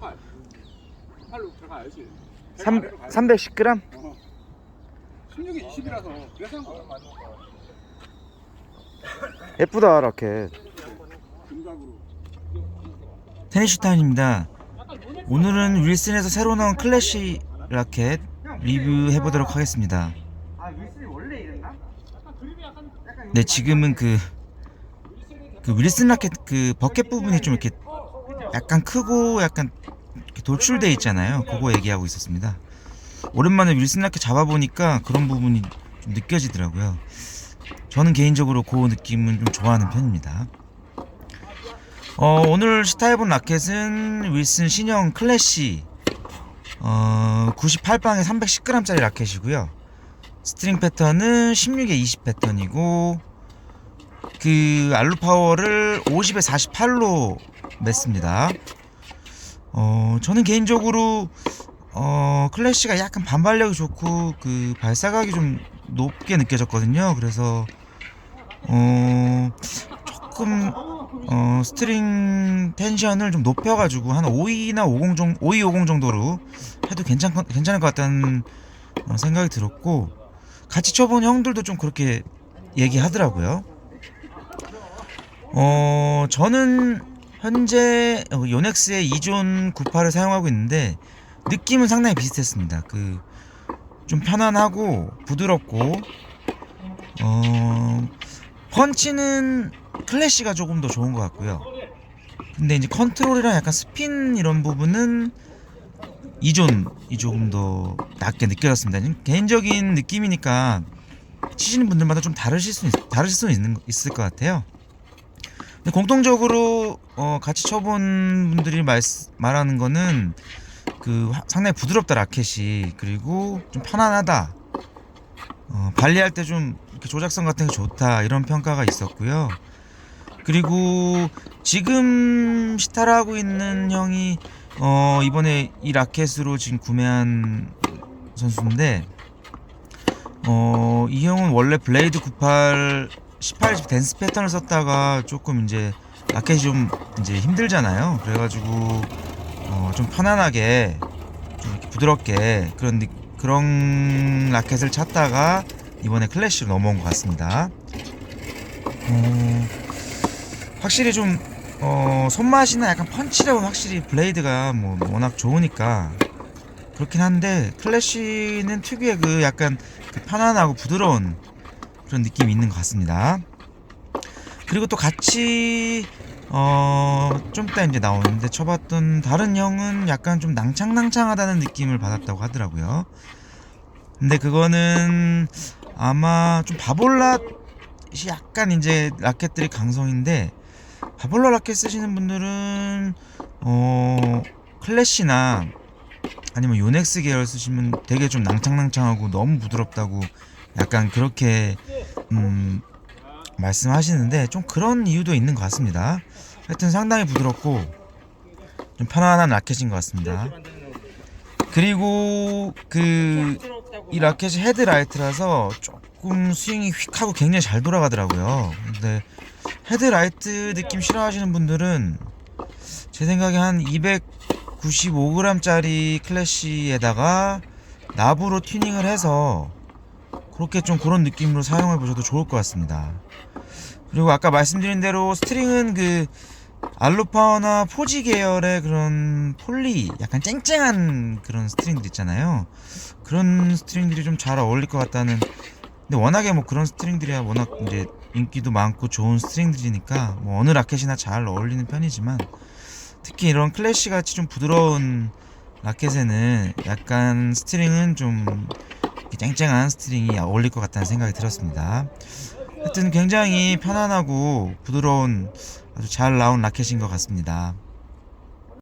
18. 18로 들어가야지. 3 310g? 어. 16이 20이라서 그래서 한 거야. 예쁘다 라켓. 금각으로. 테니스 타임입니다. 오늘은 윌슨에서 새로 나온 클래시 라켓 리뷰해 보도록 하겠습니다. 아? 네, 지금은 그, 그 윌슨 라켓 그 버켓 부분이 좀 이렇게 약간 크고 약간 돌출돼 있잖아요. 그거 얘기하고 있었습니다. 오랜만에 윌슨 라켓 잡아보니까 그런 부분이 좀 느껴지더라고요. 저는 개인적으로 그 느낌은 좀 좋아하는 편입니다. 어, 오늘 시타해본 라켓은 윌슨 신형 클래시 어, 98방에 310g짜리 라켓이고요. 스트링 패턴은 16에 20 패턴이고 그 알루 파워를 50에 48로 맸습니다. 어, 저는 개인적으로 어, 클래시가 약간 반발력이 좋고 그 발사각이 좀 높게 느껴졌거든요. 그래서 어, 조금 어, 스트링 텐션을 좀 높여가지고 한 5위나 50 정도, 5위 50 정도로 해도 괜찮 괜찮을 것 같다는 어, 생각이 들었고 같이 쳐본 형들도 좀 그렇게 얘기하더라고요. 어, 저는 현재 어, 요넥스의 2존 98을 사용하고 있는데 느낌은 상당히 비슷했습니다. 그 좀 편안하고 부드럽고 어, 펀치는 클래시가 조금 더 좋은 것 같고요. 근데 이제 컨트롤이랑 약간 스핀 이런 부분은 이존이 조금 더 낫게 느껴졌습니다. 개인적인 느낌이니까 치시는 분들마다 좀 다르실 수 있, 다르실 수 있는 있을 것 같아요. 근데 공통적으로 어, 같이 쳐본 분들이 말, 말하는 거는 그 화- 상당히 부드럽다 라켓이 그리고 좀 편안하다. 어, 발리할 때 좀 조작성 같은 게 좋다 이런 평가가 있었고요. 그리고 지금 시타를 하고 있는 형이 어 이번에 이 라켓으로 지금 구매한 선수인데 어 이 형은 원래 블레이드 98 18 댄스 패턴을 썼다가 조금 이제 라켓이 좀 이제 힘들잖아요. 그래가지고 어 좀 편안하게 좀 이렇게 부드럽게 그런 느- 그런 라켓을 찾다가 이번에 클래시로 넘어온 것 같습니다. 어, 확실히 좀 어, 손맛이나 약간 펀치력은 확실히 블레이드가 뭐 워낙 좋으니까 그렇긴 한데 클래시는 특유의 그 약간 그 편안하고 부드러운 그런 느낌이 있는 것 같습니다. 그리고 또 같이 어좀 이따 이제 나오는데 쳐봤던 다른 형은 약간 좀 낭창낭창하다는 느낌을 받았다고 하더라고요. 근데 그거는 아마 좀 바볼랏이 약간 이제 라켓들이 강성인데 바볼라 라켓 쓰시는 분들은 어 클래시나 아니면 요넥스 계열 쓰시면 되게 좀 낭창낭창하고 너무 부드럽다고 약간 그렇게 음 말씀하시는데 좀 그런 이유도 있는 것 같습니다. 하여튼 상당히 부드럽고 좀 편안한 라켓인 것 같습니다. 그리고 그 이 라켓이 헤드라이트라서 조금 스윙이 휙 하고 굉장히 잘 돌아가더라고요. 근데 헤드라이트 느낌 싫어하시는 분들은 제 생각에 한 295g짜리 클래시에다가 납으로 튜닝을 해서 그렇게 좀 그런 느낌으로 사용해 보셔도 좋을 것 같습니다. 그리고 아까 말씀드린 대로 스트링은 그 알루파워나 포지 계열의 그런 폴리 약간 쨍쨍한 그런 스트링들 있잖아요. 그런 스트링들이 좀 잘 어울릴 것 같다는 근데 워낙에 뭐 그런 스트링들이야 워낙 이제 인기도 많고 좋은 스트링들이니까 뭐 어느 라켓이나 잘 어울리는 편이지만 특히 이런 클래시 같이 좀 부드러운 라켓에는 약간 스트링은 좀 쨍쨍한 스트링이 어울릴 것 같다는 생각이 들었습니다. 하여튼 굉장히 편안하고 부드러운 아주 잘 나온 라켓인 것 같습니다.